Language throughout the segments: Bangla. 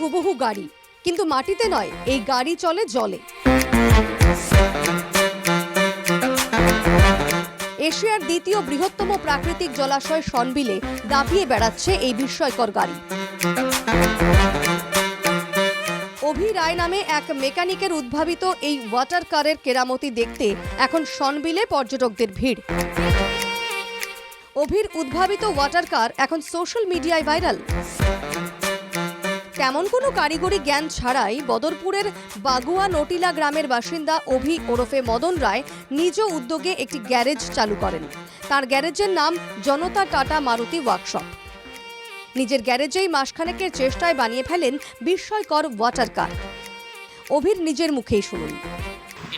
হুবহু গাড়ি, কিন্তু মাটিতে নয়, এই গাড়ি চলে জলে। এশিয়ার দ্বিতীয় বৃহত্তম প্রাকৃতিক জলাশয় সনবিলে দাপিয়ে বেড়াচ্ছে এই বিস্ময়কর গাড়ি। অভি রায় নামে এক মেকানিকের উদ্ভাবিত এই ওয়াটার কারের কেরামতি দেখতে এখন সনবিলে পর্যটকদের ভিড়। অভির উদ্ভাবিত ওয়াটার কার এখন সোশ্যাল মিডিয়ায় ভাইরাল। তেমন কোনো কারিগরি জ্ঞান ছাড়াই বদরপুরের বাগুয়া নটিলা গ্রামের বাসিন্দা অভি ওরফে মদন রায় নিজ উদ্যোগে একটি গ্যারেজ চালু করেন। তার গ্যারেজের নাম জনতা টাটা মারুতি ওয়ার্কশপ। নিজের গ্যারেজেই মাসখানেকের চেষ্টায় বানিয়ে ফেলেন বিস্ময়কর ওয়াটার কার। অভির নিজের মুখেই শুনুন।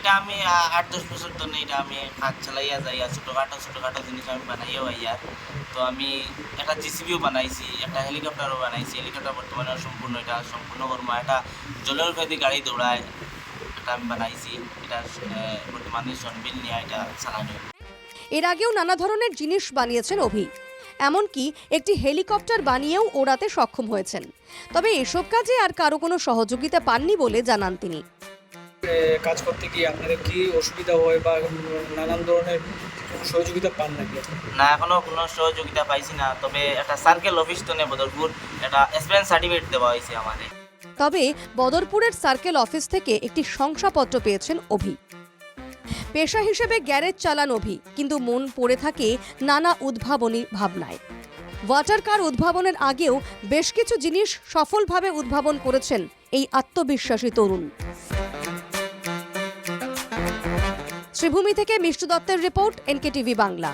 এটা আমি আট দশ বছর ধরে এটা আমি কাজ চালাইয়া যাই আর ছোটোখাটো ছোটোখাটো জিনিস আমি বানাইয়াও আইয়ার তো আমি একটা জিসিবিও বানাইছি, একটা হেলিকপ্টারও বানাইছি। হেলিকপ্টার বর্তমানে সম্পূর্ণ এটা, সম্পূর্ণ কর্ম। একটা জলের উপরে গাড়ি দৌড়ায়, এটা আমি বানাইছি। এটা বর্তমানে সনবিল নিয়ে এটা চালানো এর আগেও নানা ধরনের জিনিস বানিয়েছেন অভি। এমনকি একটি হেলিকপ্টার বানিয়েও ওড়াতে সক্ষম হয়েছেন। তবে এসব কাজে আর কারও কোনো সহযোগিতা পাননি বলে জানান তিনি। কাজ করতে গিয়ে আপনাদের কি অসুবিধা হয় বা নানান ধরনের সহযোগিতা পান নাকি না এখনও কোনো সহযোগিতা পাইছি না। তবে একটা সার্কেল অফিস তো নেই বদরপুর। একটা এক্সপিরিয়েন্স সার্টিফিকেট দেওয়া হয়েছে আমাদের। তবে বদরপুরের সার্কেল অফিস থেকে একটি শংসাপত্র পেয়েছেন অভি। পেশা হিসেবে গ্যারেজ চালান অভি কিন্তু মন পড়ে থাকে নানা উদ্ভাবনী ভাবনায়। ওয়াটার কার উদ্ভাবনের আগেও বেশ কিছু জিনিস সফলভাবে উদ্ভাবন করেছেন এই আত্মবিশ্বাসী তরুণ। শ্রীভূমি থেকে মিষ্টু দত্তের রিপোর্ট এনকে টিভি বাংলা।